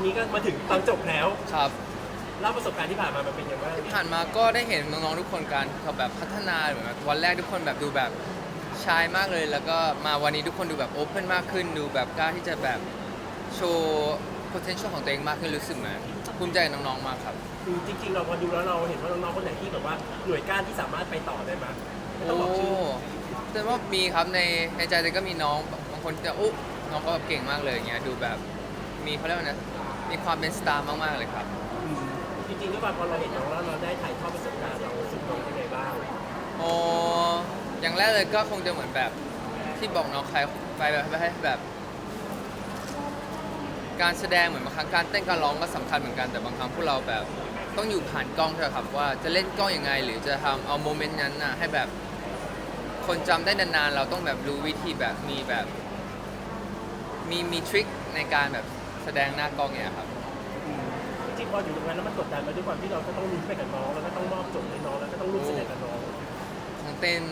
วันนี้ก็มาถึงตอนจบแล้วครับ เล่าประสบการณ์ที่ผ่านมามันเป็นยังไงบ้างผ่านมาก็ได้เห็นน้องๆทุกคนการเขาแบบพัฒนาเหมือนแบบวันแรกทุกคนแบบดูแบบชายมากเลย แล้วก็มาวันนี้ทุกคนดูแบบโอเพนมากขึ้น ดูแบบกล้าที่จะแบบโชว์ potential ของตัวเองมากขึ้นรู้สึกเหมือนภูมิใจกับน้องๆมากครับ คือจริงๆ เราพอดูแล้วเราเห็นว่าน้องๆคนไหนที่แบบว่าหน่วยก้านที่สามารถไปต่อได้ไหมไม่ต้องโอ้บอกชื่อแต่ว่ามีครับในในใจแต่ก็มีน้องบางคนที่โอ้น้องก็แบบเก่งมากเลยอย่างเงี้ยดูแบบ มีเขาเรียกว่านะมีความเป็นสตาร์มากๆเลยครับอืมจริงๆด้วยความพอเราเห็นน้องแล้วเราได้ถ่ายทอดประสบการณ์เราสึกน้องยังไงบ้างโอ้อย่างแรกเลยก็คงจะเหมือนแบบที่บอกน้องใครไปแบบให้แบบ การแสดงเหมือนบางครั้งการเต้นการร้องก็สำคัญเหมือนกันแต่บางครั้งพวกเราแบบต้องอยู่ผ่านกล้องใช่ไหมครับว่าจะเล่นกล้องยังไง หรือจะทำเอาโมเมนต์นั้นนะให้แบบคนจำได้นานๆเราต้องแบบรู้วิธีแบบมีแบบ มีมีทริคในการแบบแส ดงหน้ากล้องเนี่ยครับ จริงๆพออยู่ตรงนั้นแล้วมันกดดันมาด้วยความที่เราก็ต้องลุ้นไปกับน้องแล้วก็ต้องมอบโจทย์ให้น้องแล้วก็ต้องร่วมแสดงกับน้องทั้งเต้น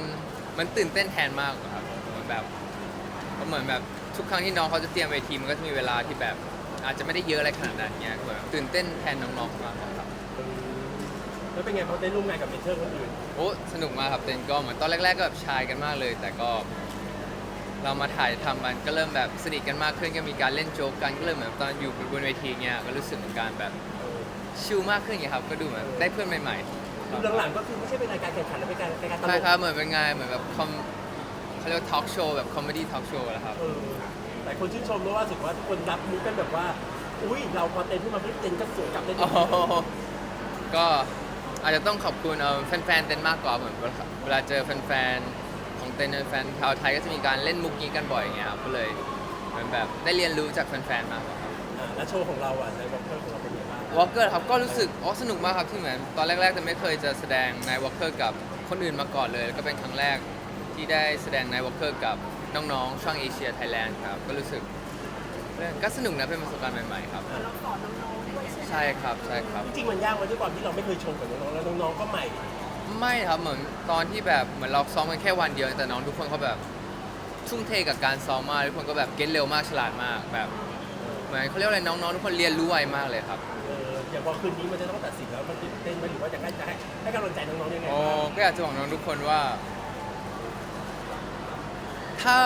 มันตื่นเต้นแทนมากอะครับเหมือนแบบเหมือนแบบทุกครั้งที่น้องเขาจะเตรียมเวทีมันก็จะมีเวลาที่แบบ อาจจะไม่ได้เยอะอะไรขนาดนั้นเงี้ยเหมือนตื่นเต้นแทนน้องๆมากกว่าครับแล้วเป็นไงพอได้ร่วมงานกับเมนเทอร์คนอื่นโอ้สนุกมากครับเต้นก็เหมือนตอนแรก ๆก็แบบชายกันมากเลย แต่ก็ เรามาถ่ายทำมันก็เริ่มแบบสนิทกันมากขึ้นก็มีการเล่นโจ๊กกันก็เริ่มเหมือนตอนอยู่บนเวทีเงี้ยก็รู้สึกเหมือนการแบบชิลมากขึ้นอย่างเงี้ยครับก็ดูเหมือนได้เพื่อนใหม่ๆดูหลังๆก็คือไม่ใช่เป็นรายการแข่งขันแล้วเป็นการรายการตลใช่กครับเหมือนเป็นงานเหมือนแบบคอมเขาเรียกว่าทอล์กโชว์แบบคอมเมดี้ทอล์กโชว์แหละครับ เออแต่คนชื่นชมด้วยว่ารู้สึกว่าทุกคนรับมุกกันแบบว่า อุ้ยเราพอเต้นขึ้นมาปุ๊บเต้นก็สวยกลับได้โอ้โหก็อาจจะต้องขอบคุณเอ่อแฟนๆเต้นมากกว่าเหมือนเวลาเจอแฟนๆ ของเต้นแฟนชาวไทยก็จะมีการเล่นมุกนี้กันบ่อยอย่างเงี้ยครับก็เลยเหมือนแบบได้เรียนรู้จากแฟนๆมากกว่าครับอ่าแล้วโชว์ของเราอะในวอล์กเกอร์ของเราเป็นยังไงบ้างวอลเกอร์ครับก็รู้สึกอ๋อสนุกมากครับที่เหมือนตอนแรกๆแต่ไม่เคยจะแสดงในวอลเกอร์กับคนอื่นมาก่อนเลยแล้วก็เป็นครั้งแรกที่ได้แสดงในวอลเกอร์กับน้องๆช่องเอเชียไทยแลนด์ครับก็รู้สึกก็สนุกนะเป็นประสบการณ์ใหม่ๆครับ เราสอนน้องๆด้วยใช่ไหมใช่ครับใช่ครับ จริงๆมันยากมาด้วยความที่เราไม่เคยโชว์กับน้องๆแล้วน้องๆก็ใหม่ ไม่ครับเหมือนตอนที่แบบเหมือนเราซ้อมกันแค่วันเดียวแต่น้องทุกคนเขาแบบทุ่มเทกับการซ้อมมากทุกคนก็แบบเก็ตเร็วมากฉลาดมากแบบเหมือนเขาเรียกว่าอะไรน้องๆทุกคนเรียนรู้ไวมากเลยครับเอออย่างพอคืนนี้มันจะต้องตัดสินแล้วมันตื่นเต้นไหมหรือว่าจะให้จะให้ให้กำลังใจน้องๆยังไงโอ้บ้างก็อยากจะบอกน้องทุกคนว่า ถ้า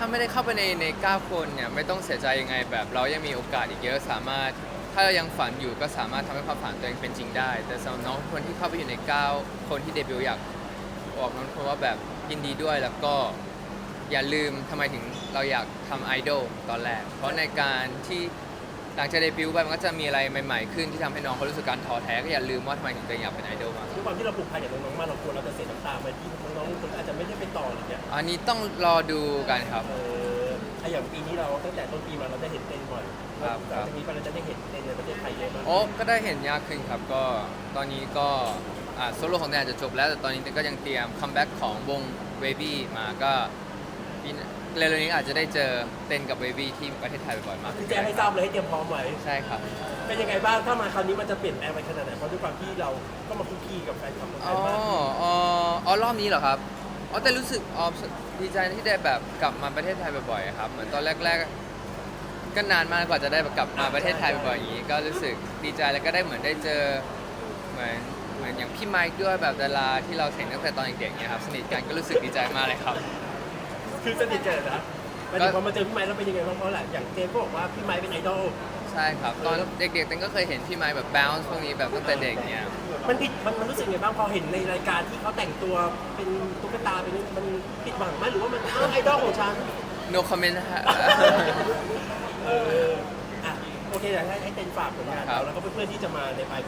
ถ้าไม่ได้เข้าไปในในก้าคนเนี่ยไม่ต้องเสียใจยังไงแบบเรายังมีโอกาสอีกเยอะสามารถ ถ้าเรายังฝันอยู่ก็สามารถทำให้ความฝันตัวเองเป็นจริงได้ แต่สำหรับน้องคนที่เข้าไปอยู่ในก้าคนที่เดบิวต์อยากบอกน้องคนว่าแบบยินดีด้วยแล้วก็อย่าลืมทำไมถึงเราอยากทำไอดอลตอนแรก เพราะในการที่ หลังจากเดบิวต์ไปมันก็จะมีอะไรใหม่ๆขึ้นที่ทำให้น้องเขารู้สึกการท้อแท้ก็อย่าลืมว่าทำไมถึงตัวเองอยากเป็นไอดอลมากด้วยความที่เราผูกพันกับน้องๆมากเรากลัวเราจะเสียน้ำตาไปที่น้องๆคนอาจจะไม่ได้ไปต่อหรือเนี้ยอันนี้ต้องรอดูกันครับ เออไอะอย่างปีนี้เราตั้งแต่ต้นปีมาเราได้เห็นเต้นบ่อยครับหลังจากนี้ไปเราจะได้เห็นเต้นในประเทศไทยเยอะมากโอ้ก็ได้เห็นยากขึ้นครับก็ตอนนี้ก็อ่าโซโล่ของแดนอาจจะจบแล้วแต่ตอนนี้ก็ยังเตรียมคัมแบ็กของวง w a v y มาก็ปีหน้า เร็วๆนี้อาจจะได้เจอเต้นกับ w a v y ที่ประเทศไทยบ่อยๆมากคือแจ้งให้ทราบเลยให้เตรียมพร้อมไว้ใช่ครับเป็นยังไงบ้างถ้ามาคราวนี้มันจะเปลี่ยนแปลงไปขนาดไหนเพราะด้วยความที่เราก็มาคุกคีกับแฟนคลับของไทอ๋ยอมาก อ๋ออ๋อรอบนี้เหรอครับอ๋อแต่รู้สึกอ๋อดีใจที่ได้แบบกลับมาประเทศไทยบ่อยๆครับเหมือนตอนแรกๆก็นานมากกว่าจะได้แบบกลับมาประเทศไทยบ่อยๆอย่างนี้ ก็รู้สึกดีใจแล้วก็ได้เหมือนได้เจอเหมือนเหมือนอย่างพี่ไมค์ด้วยแบบดาราที่เราเห็นตั้งแต่ตอนเด็กๆเนี่ยครับสนิทกันก็รู้สึกดีใจมากเลยครับ คือสนิทกันนะหมายถึงพอมาเจอพี่ไม้แล้วเป็นยังไงบ้างเพราะแหละอย่างเจมส์ก็บอกว่าพี่ไม้เป็นไอดอล ใช่ครับ ตอนเด็กๆเต้นก็เคยเห็นพี่ไมค์แบบ bounce พวกนี้แบบตั้งแต่เด็กเนี่ย มันผิดมันมันรู้สึกไงบ้างพอเห็นในรายการที่เขาแต่งตัวเป็นตุ๊กตาเป็นมันผิดหวังไหมหรือว่ามันอ้าวไอดอลของฉัน no comment นะฮะ เอออะโอเคเดี๋ยวให้ให้เต้นฝากผลงานครัเราบ แล้วก็เพื่อนๆที่จะมาในปลาย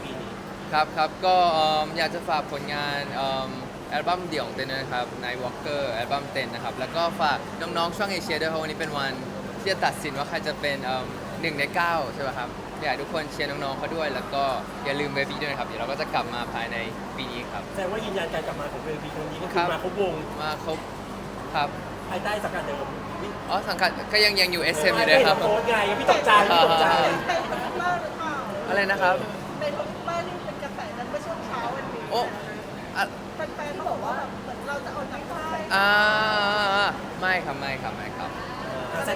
ปีนี้ ครับครับก็เอิ่มอยากจะฝากผลงานเอิ่มอัลบั้มเดี่ยวของเต้นนะครับใน Walker อัลบั้มเต้นนะครับ แล้วก็ฝากน้องๆช่องเอเชียด้วยเพราะวันนี้เป็นวันที่จะตัดสินว่าใครจะเป็นเอิ่มหนึ่งในเก้าใช่ไหมครับ อยากให้ทุกคนเชียร์น้องๆเขาด้วย แล้วก็อย่าลืมเบบี้ด้วยนะครับ เดี๋ยวเราก็จะกลับมาภายในปีนี้ครับ แสดงว่ายืนยันการกลับมาของเวทีครั้งนี้ก็คคืรัอบ มาครบวงมาครบครับ ภายใต้สังกัดเดิมอ๋อสังกัดก็ยังยังอยู่ SM อยู่เลยครับโค้ชไงพี่ตกใจพี่ตกใจเป็นทวิตเตอร์หรือเปล่าอะไรนะครับ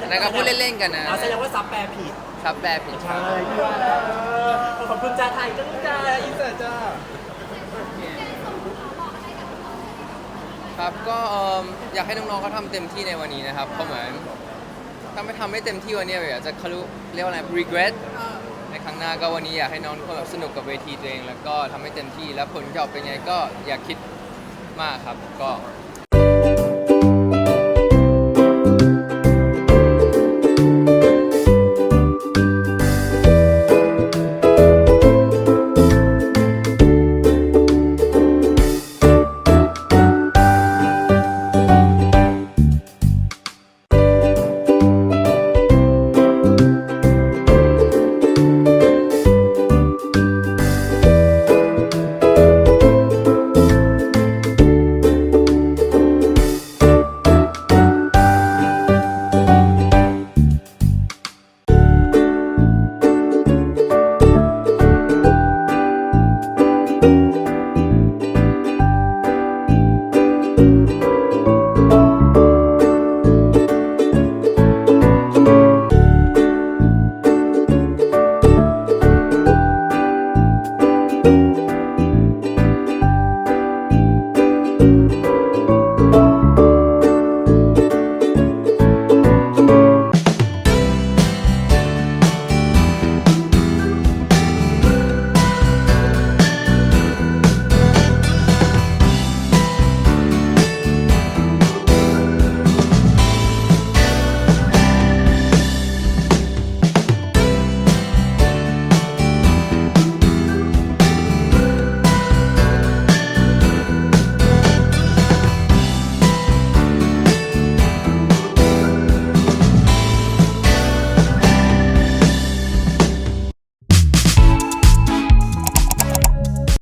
ออนั่นก็พูดเล่นๆกันนะอ่าแสดงว่าซับแปลผิดซับแปลผิดคใช่รับพี่ว่าแล้วขอบคุณจ้าไทยก็จ้าอินเสิร์ตจ้าครับก็เอิ่มอยากให้น้องๆเขาทำเต็มที่ในวันนี้นะครับเพราะเหมือนถ้าไม่ทำไม่เต็มที่วันนี้อยากจะเขารู้เรียกว่าอะไร regret ในครั้งหน้าก็วันนี้อยากให้น้องทุกคนแบบสนุกกับเวทีตัวเอง แล้วก็ทำให้เต็มที่แล้วผลจะออกเป็นไงก็อย่าคิดมากครับ ก็